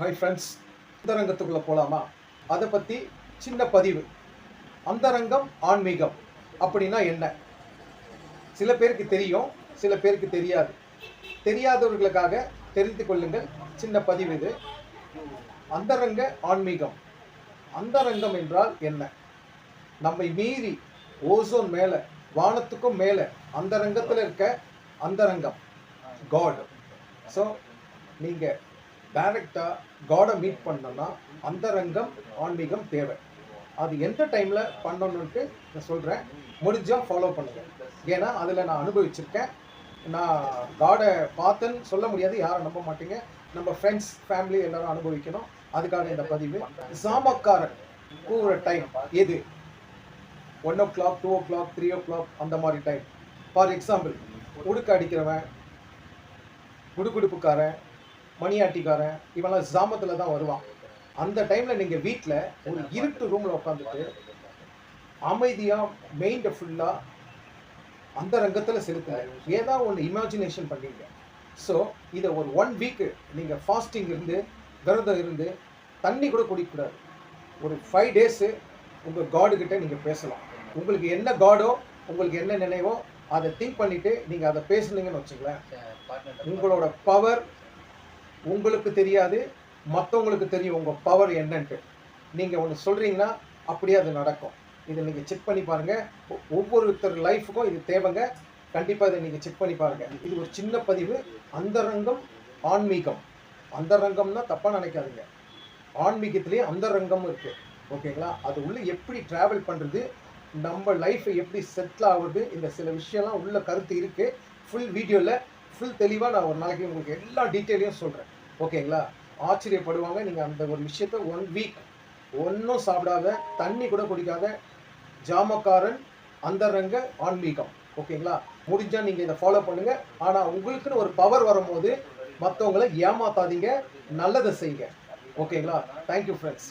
Hi friends அந்தரங்கத்துக்குள்ளே போகலாமா அதை பற்றி சின்ன பதிவு. அந்தரங்கம் ஆன்மீகம் அப்படின்னா என்ன? சில பேருக்கு தெரியும் சில பேருக்கு தெரியாது. தெரியாதவர்களுக்காக தெரிந்து கொள்ளுங்கள். சின்ன பதிவு இது. அந்தரங்க ஆன்மீகம். அந்தரங்கம் என்றால் என்ன? நம்மை மீறி ஓசோன் மேலே வானத்துக்கும் மேலே அந்தரங்கத்தில் இருக்க அந்தரங்கம். காட் ஸோ நீங்கள் டைரக்டாக காடை மீட் பண்ணோன்னா அந்தரங்கம் ஆன்மீகம் தேவை. அது எந்த டைமில் பண்ணணுன்ட்டு நான் சொல்கிறேன் முடிஞ்சால் ஃபாலோ பண்ணுங்கள் ஏன்னா அதில் நான் அனுபவிச்சிருக்கேன். நான் காடை பார்த்தேன்னு சொல்ல முடியாது. யாரும் நம்ப மாட்டீங்க. நம்ம ஃப்ரெண்ட்ஸ் ஃபேமிலி எல்லாரும் அனுபவிக்கணும். அதுக்காக இந்த பதிவு. சாமக்காரன் கூற டைம் எது? One o'clock two o'clock three o'clock அந்த மாதிரி டைம் ஃபார் எக்ஸாம்பிள் உடுக்க அடிக்கிறவன் குடுகுடுப்புக்காரன் மணியாட்டிக்காரன் இவன்லாம் ஜாமத்தில் தான் வருவான். அந்த டைமில் நீங்கள் வீட்டில் ஒரு இருட்டு ரூமில் உட்காந்துட்டு அமைதியாக மெயின்டை ஃபுல்லாக அந்த ரங்கத்தில் செலுத்துங்க. ஏதாவது ஒன்று இமேஜினேஷன் பண்ணீங்க. ஸோ இதை ஒரு ஒன் வீக்கு நீங்கள் ஃபாஸ்டிங் இருந்து விரதம் இருந்து தண்ணி கூட குடிக்கக்கூடாது. ஒரு ஃபைவ் டேஸு உங்கள் காடுகிட்ட நீங்கள் பேசலாம். உங்களுக்கு என்ன காடோ உங்களுக்கு என்ன நினைவோ அதை திங்க் பண்ணிவிட்டு நீங்கள் அதை பேசுனீங்கன்னு வச்சுங்களேன் உங்களோட பவர் உங்களுக்கு தெரியாது மற்றவங்களுக்கு தெரியும் உங்கள் பவர் என்னன்ட்டு. நீங்கள் ஒன்று சொல்கிறீங்கன்னா அப்படியே அது நடக்கும். இதை நீங்கள் செக் பண்ணி பாருங்கள் ஒவ்வொருத்தர் லைஃபுக்கும் இது தேவைங்க. கண்டிப்பாக இதை நீங்கள் செக் பண்ணி பாருங்கள் இது ஒரு சின்ன பதிவு. அந்தரங்கம் ஆன்மீகம். அந்தரங்கம்னா தப்பாக நினைக்காதுங்க. ஆன்மீகத்திலேயே அந்தரங்கம் இருக்குது ஓகேங்களா? அது உள்ளே எப்படி ட்ராவல் பண்ணுறது நம்ம லைஃப்பை எப்படி செட்டில் ஆகுது இந்த சில விஷயம்லாம் உள்ள கருத்து இருக்குது ஃபுல் வீடியோவில் ஃபுல் தெளிவாக நான் ஒரு நாளைக்கு உங்களுக்கு எல்லா டீட்டெயிலையும் சொல்கிறேன் ஓகேங்களா ஆச்சரியப்படுவாங்க. நீங்கள் அந்த ஒரு விஷயத்த ஒன் வீக் ஒன்றும் சாப்பிடாத தண்ணி கூட குடிக்காத ஜாமக்காரன் அந்தரங்க ஆன்மீகம். ஓகேங்களா முடிஞ்சால் நீங்கள் இதை ஃபாலோ பண்ணுங்கள் ஆனால் உங்களுக்குன்னு ஒரு பவர் வரும்போது மற்றவங்களை ஏமாத்தாதீங்க நல்லதை செய்யுங்க. ஓகேங்களா தேங்க்யூ ஃப்ரெண்ட்ஸ்